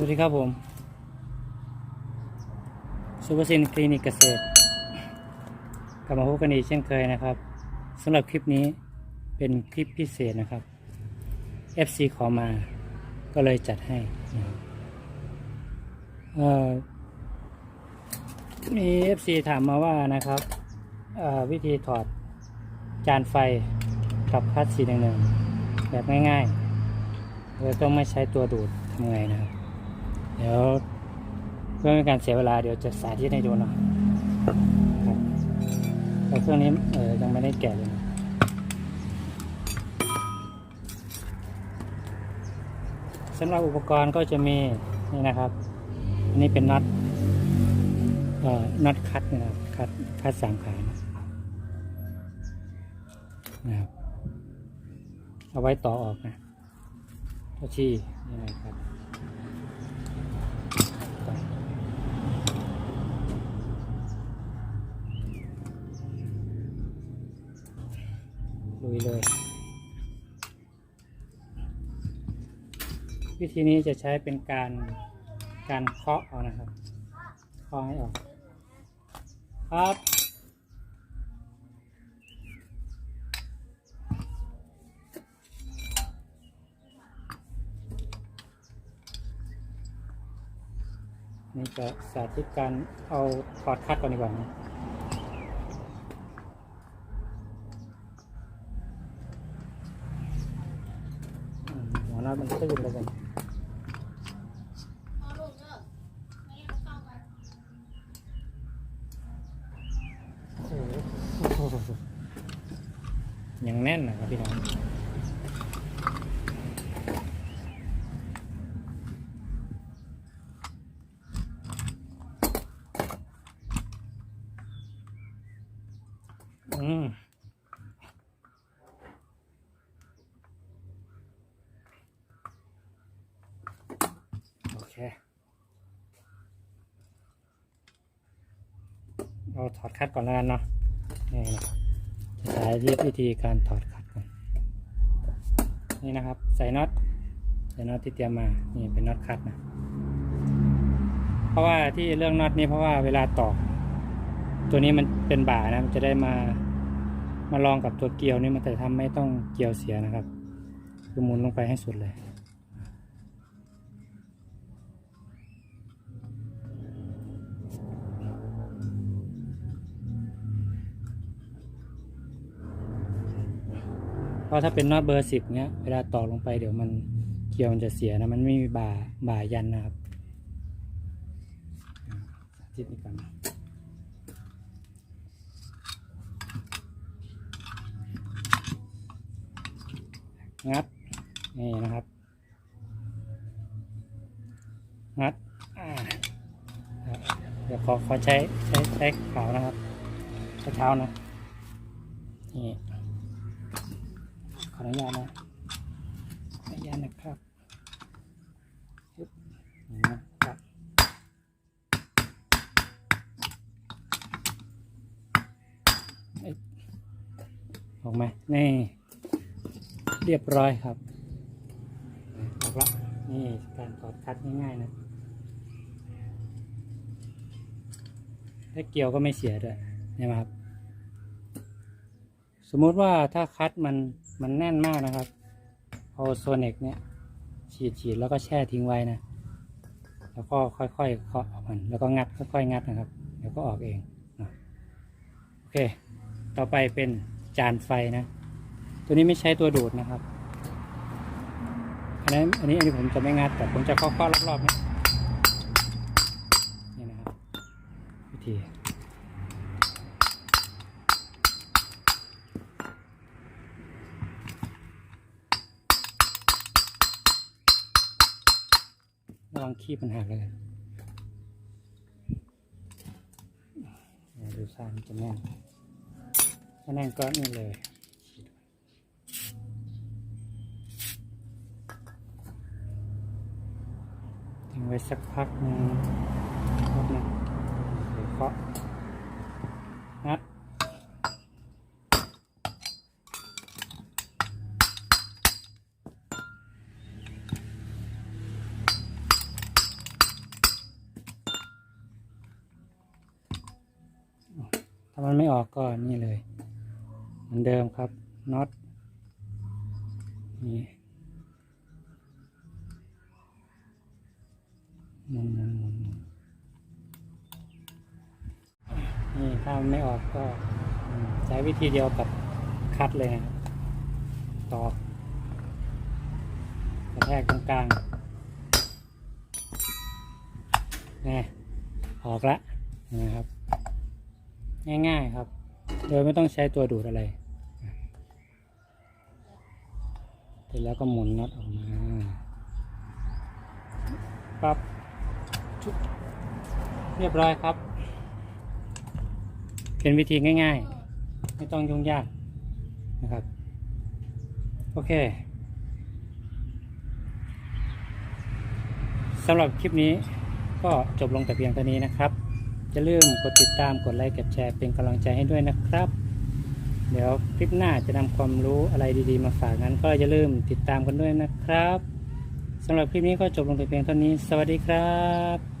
วัสดีครับผมซูเปอร์ซินคลินิกเกษตร กลับมาพบกันอีกเช่นเคยนะครับสำหรับคลิปนี้เป็นคลิปพิเศษนะครับ FC ขอมาก็เลยจัดให้นะครับเอ่อมี FC ถามมาว่านะครับวิธีถอดจานไฟกับคัดสีหนึ่งแบบง่ายๆโดยต้องไม่ใช้ตัวดูดทำไงนะครับ เดี๋ยวเพื่อไม่ให้การเสียเวลาเดี๋ยวจะสาธิตให้ดูเนาะครับแต่เครื่องนี้เออยังไม่ได้แกะเลยสำหรับอุปกรณ์ก็จะมีนี่นะครับ อันนี้เป็นน็อตเอ่อน็อตคัดนะครับคัดคัดสามขานะครับเอาไว้ต่อออกนะตัวชี้นี่นะครับ วิธีนี้จะใช้เป็นการการเคาะเอานะครับเคาะให้ออกครับนี่จะสาธิตการเอาถอดคัดก่อนดีกว่านะ อืมหัวหน้ามันตื้นเลยกันโอ้โห ยังแน่นนะครับพี่น้องอืมโอเคเราถอดคัดก่อนแล้วกันเนาะนี่นะ ครับจะสาธิตวิธีการถอดคัดก่อนนี่นะครับ ใส่น็อตใส่น็อตที่เตรียมมานี่เป็นน็อตคัดนะเพราะว่าที่เรื่องน็อตนี้เพราะว่าเวลาต่อตัวนี้มันเป็นบ่านะมันจะได้มามาลองกับตัวเกลียวนี่มันจะทำไม่ต้องเกลียวเสียนะครับ คือหมุนลงไปให้สุดเลย เพราะถ้าเป็นน็อตเบอร์สิบเนี้ยเวลาต่อลงไปเดี๋ยวมันเกี่ยวมันจะเสียนะ มันไม่มีบ่าบ่ายันนะครับอ่าสาธิตนี่ก่อนนะงัดนี่นะครับ งัดเดี๋ยวขอขอใช้ใช้ใช้ขาวนะครับใช้เท้านะนี่ ออนุญาตนะขออนุญาตนะครับยึบนี่นะครับออกไหมนี่ เรียบร้อยครับออกละนี่การถอดคัดง่ายๆนะถ้าเกี่ยวก็ไม่เสียด้วยนไหมครับ สมมติว่าถ้าคัดมัน มันแน่นมากนะครับเอโซเนกเนี่ย ฉีดฉีดแล้วก็แช่ทิ้งไว้นะ แล้วก็ค่อยๆเคาะออกมันแล้วก็งัดค่อยๆงัดนะครับ เดี๋ยวก็ออกเองโอเค ต่อไปเป็นจานไฟนะ ตัวนี้ไม่ใช้ตัวดูดนะครับ อันนี้อันนี้อันนี้ผมจะไม่งัดแต่ผมจะเคาะๆรอบๆนี้นี่นะครับวิธี ลองขี้มันหักเลยดูซ่านจะแน่นถ้าแน่นก็นี่เลยทิ้งไว้สักพักนึงพักนึงเดี๋ยวเคาะงัดามันไม่ออกก็นี่เลย เหมือนเดิมครับน็อตนี่หมุนหมุนหมุนนี่ถ้ามันไม่ออกก็ใช้วิธีเดียวกับคัดเลยนะครับตอกกระแทกตรงกลางนี่ออกละนะครับ ง่าย ๆ ครับ โดยไม่ต้องใช้ตัวดูดอะไรเสร็จแล้วก็หมุนน็อตออกมาปั๊บชุบเรียบร้อยครับ เป็นวิธีง่าย ๆ ไม่ต้องยุ่งยากนะครับ โอเคสำหรับคลิปนี้ก็จบลงแต่เพียงเท่านี้นะครับ จะลืมกดติดตามกดไลค์กดแชร์เป็นกำลังใจให้ด้วยนะครับ เดี๋ยวคลิปหน้าจะนำความรู้อะไรดีๆ มาฝากนั้น ก็อย่าลืมติดตามกันด้วยนะครับสำหรับคลิปนี้ก็จบลงแต่เพียงเท่านี้ สวัสดีครับ